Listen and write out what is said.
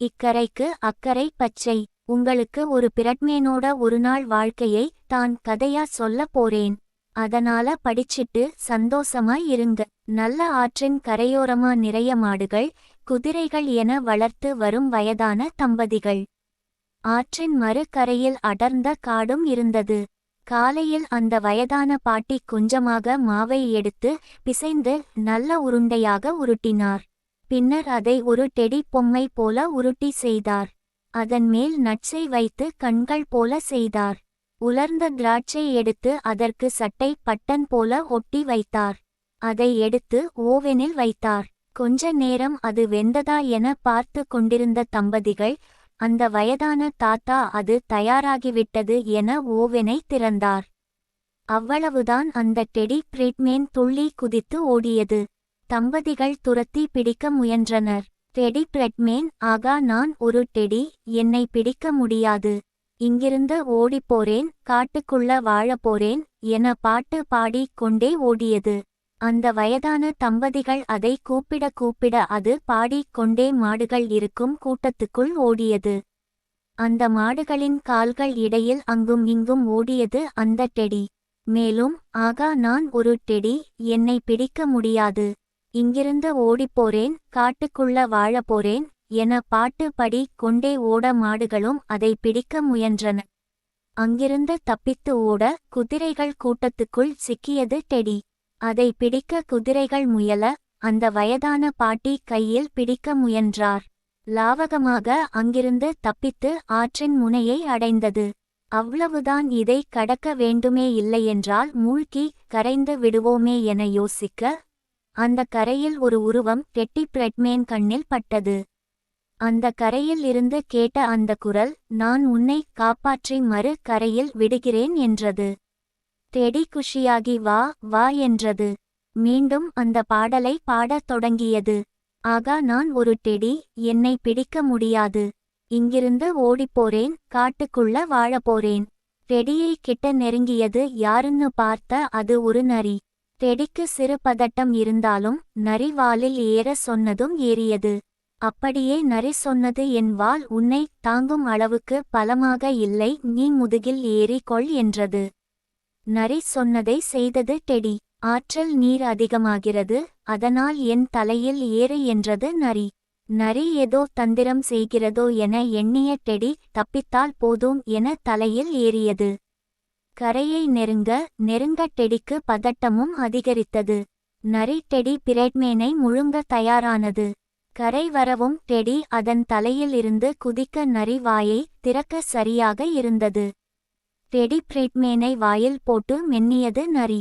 இக்கரைக்கு அக்கறை பச்சை. உங்களுக்கு ஒரு பிரட்மேனோட ஒரு நாள் வாழ்க்கையை தான் கதையா சொல்ல போறேன். அதனால படிச்சிட்டு சந்தோஷமா இருங்க நல்ல ஆற்றின் கரையோரமா நிறைய மாடுகள் குதிரைகள் என வளர்த்து வரும் வயதான தம்பதிகள். ஆற்றின் மறு கரையில் அடர்ந்த காடும் இருந்தது. காலையில் அந்த வயதான பாட்டி கொஞ்சமாக மாவை எடுத்து பிசைந்து நல்ல உருண்டையாக உருட்டினார். பின்னர் அதை ஒரு டெடி பொம்மை போல உருட்டி செய்தார். அதன் மேல் நட்ஸை வைத்து கண்கள் போல செய்தார். உலர்ந்த திராட்சை எடுத்து அதற்கு சட்டை பட்டன் போல ஒட்டி வைத்தார். அதை எடுத்து ஓவெனில் வைத்தார். கொஞ்ச நேரம் அது வெந்ததா என பார்த்து கொண்டிருந்த தம்பதிகள் அந்த வயதான தாத்தா அது தயாராகிவிட்டது என ஓவெனை திறந்தார். அவ்வளவுதான் அந்த டெடி பிரிட்மேன் துள்ளி குதித்து ஓடியது. தம்பதிகள் துரத்தி பிடிக்க முயன்றனர். டெடி பிரெட்மேன் ஆகா நான் ஒரு டெடி என்னை பிடிக்க முடியாது. இங்கிருந்து ஓடிப்போறேன் காட்டுக்குள்ள வாழப்போறேன் என பாட்டு பாடிக் கொண்டே ஓடியது. அந்த வயதான தம்பதிகள் அதை கூப்பிட கூப்பிட அது பாடிக் கொண்டே மாடுகள் இருக்கும் கூட்டத்துக்குள் ஓடியது. அந்த மாடுகளின் கால்கள் இடையில் அங்கும் இங்கும் ஓடியது அந்த டெடி. மேலும் ஆகா நான் ஒரு டெடி என்னை பிடிக்க முடியாது. இங்கிருந்து ஓடிப்போறேன் காட்டுக்குள்ள வாழப்போறேன் என பாட்டு படி கொண்டே ஓட மாடுகளும் அதை பிடிக்க முயன்றன. அங்கிருந்து தப்பித்து ஓட குதிரைகள் கூட்டத்துக்குள் சிக்கியது டெடி. அதை பிடிக்க குதிரைகள் முயல அந்த வயதான பாட்டி கையில் பிடிக்க முயன்றார். லாவகமாக அங்கிருந்து தப்பித்து ஆற்றின் முனையை அடைந்தது. அவ்வளவுதான் இதை கடக்க வேண்டுமே இல்லையென்றால் மூழ்கி கரைந்து விடுவோமே என யோசிக்க அந்த கரையில் ஒரு உருவம் டெட்டி பிரெட்மேன் கண்ணில் பட்டது. அந்த கரையில் இருந்து கேட்ட அந்த குரல் நான் உன்னை காப்பாற்றி மறு கரையில் விடுகிறேன் என்றது. டெடி குஷியாகி வா வா என்றது. மீண்டும் அந்த பாடலை பாடத் தொடங்கியது. ஆகா நான் ஒரு டெடி என்னை பிடிக்க முடியாது. இங்கிருந்து ஓடிப்போறேன் காட்டுக்குள்ள வாழப்போறேன். டெடியை கிட்ட நெருங்கியது யாருன்னு பார்த்த அது ஒரு நரி. தெடிக்கு சிறு பதட்டம் இருந்தாலும் நரி வாலில் ஏற சொன்னதும் ஏறியது. அப்படியே நரி சொன்னது என் வால் உன்னை தாங்கும் அளவுக்கு பலமாக இல்லை நீ முதுகில் ஏறிக்கொள் கொள் என்றது. நரி சொன்னதை செய்தது டெடி ஆற்றல் நீர் அதிகமாகிறது அதனால் என் தலையில் ஏறு என்றது நரி. நரி ஏதோ தந்திரம் செய்கிறதோ என எண்ணிய டெடி தப்பித்தால் போதும் என தலையில் ஏறியது. கரையை நெருங்க நெருங்க டெடிக்கு பதட்டமும் அதிகரித்தது. நரி டெடி பிரேட்மேனை முழுங்க தயாரானது. கரை வரவும் டெடி அதன் தலையில் இருந்து குதிக்க நரி வாயை திறக்க சரியாக இருந்தது. டெடி பிரேட்மேனை வாயில் போட்டு மென்னியது நரி.